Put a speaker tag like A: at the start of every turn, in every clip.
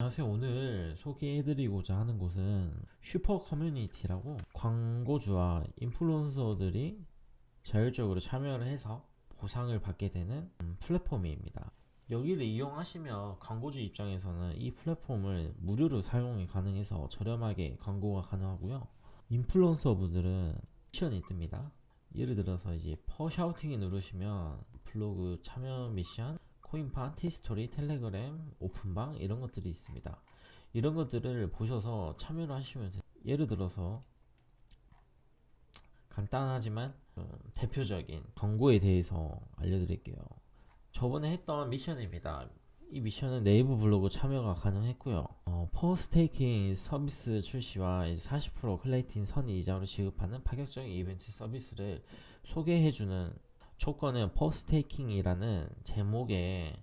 A: 안녕하세요. 오늘 소개해드리고자 하는 곳은 슈퍼 커뮤니티라고 광고주와 인플루언서들이 자율적으로 참여를 해서 보상을 받게 되는 음, 플랫폼입니다. 여기를 이용하시면 광고주 입장에서는 이 플랫폼을 무료로 사용이 가능해서 저렴하게 광고가 가능하고요. 인플루언서 분들은 미션이 뜹니다. 예를 들어서 이제 퍼 샤우팅을 누르시면 블로그 참여 미션, 코인판, 티스토리, 텔레그램, 오픈방 이런 것들이 있습니다. 이런 것들을 보셔서 참여를 하시면 돼요. 예를 들어서 간단하지만 어, 대표적인 광고에 대해서 알려드릴게요. 저번에 했던 미션입니다. 이 미션은 네이버 블로그 참여가 가능했고요. 어, 퍼스테이킹 서비스 출시와 이제 40% 클레이팅 선의 이자로 지급하는 파격적인 이벤트 서비스를 소개해주는 조건은 퍼스테이킹이라는 제목에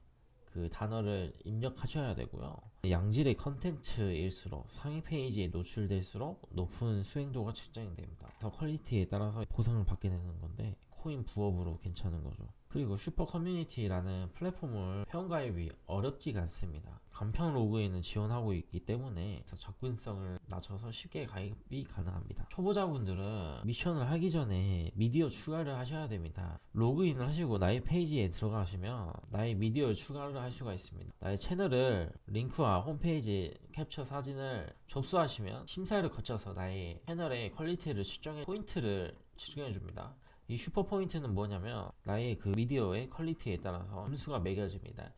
A: 그 단어를 입력하셔야 되고요. 양질의 컨텐츠일수록 상위 페이지에 노출될수록 높은 수행도가 측정이 됩니다. 더 퀄리티에 따라서 보상을 받게 되는 건데 코인 부업으로 괜찮은 거죠. 그리고 슈퍼 커뮤니티라는 플랫폼을 회원가입이 어렵지가 않습니다. 간편 로그인은 지원하고 있기 때문에 접근성을 낮춰서 쉽게 가입이 가능합니다. 초보자분들은 미션을 하기 전에 미디어 추가를 하셔야 됩니다. 로그인을 하시고 나의 페이지에 들어가시면 나의 미디어를 추가를 할 수가 있습니다. 나의 채널을 링크와 홈페이지 캡처 사진을 접수하시면 심사를 거쳐서 나의 채널의 퀄리티를 측정해 포인트를 측정해 줍니다. 이 슈퍼 포인트는 뭐냐면 나의 그 미디어의 퀄리티에 따라서 점수가 매겨집니다.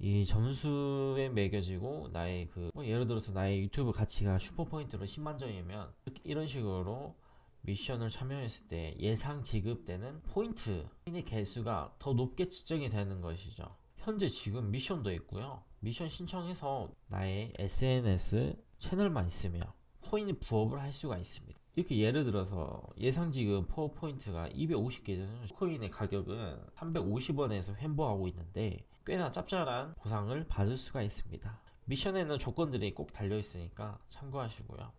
A: 이 점수에 매겨지고 나의 그 뭐 예를 들어서 나의 유튜브 가치가 슈퍼 포인트로 10만 점이면 이런 식으로 미션을 참여했을 때 예상 지급되는 포인트의 개수가 더 높게 측정이 되는 것이죠. 현재 지금 미션도 있고요. 미션 신청해서 나의 SNS 채널만 있으면 코인 부업을 할 수가 있습니다. 이렇게 예를 들어서 예상 지금 퍼포인트가 250개잖아요. 코인의 가격은 350원에서 횡보하고 있는데 꽤나 짭짤한 보상을 받을 수가 있습니다. 미션에는 조건들이 꼭 달려 있으니까 참고하시고요.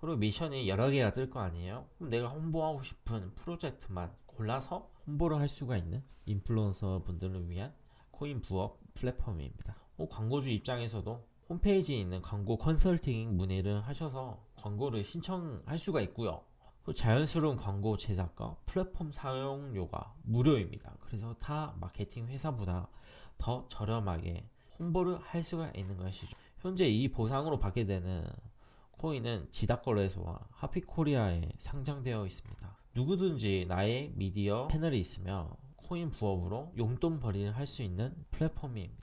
A: 그리고 미션이 여러 개가 뜰 거 아니에요? 그럼 내가 홍보하고 싶은 프로젝트만 골라서 홍보를 할 수가 있는 인플루언서 분들을 위한 코인 부업 플랫폼입니다. 뭐 광고주 입장에서도 홈페이지에 있는 광고 컨설팅 문의를 하셔서 광고를 신청할 수가 있고요. 그 자연스러운 광고 제작과 플랫폼 사용료가 무료입니다. 그래서 타 마케팅 회사보다 더 저렴하게 홍보를 할 수가 있는 것이죠. 현재 이 보상으로 받게 되는 코인은 지닥거래소와 하피코리아에 상장되어 있습니다. 누구든지 나의 미디어 채널이 있으면 코인 부업으로 용돈 벌이를 할 수 있는 플랫폼입니다.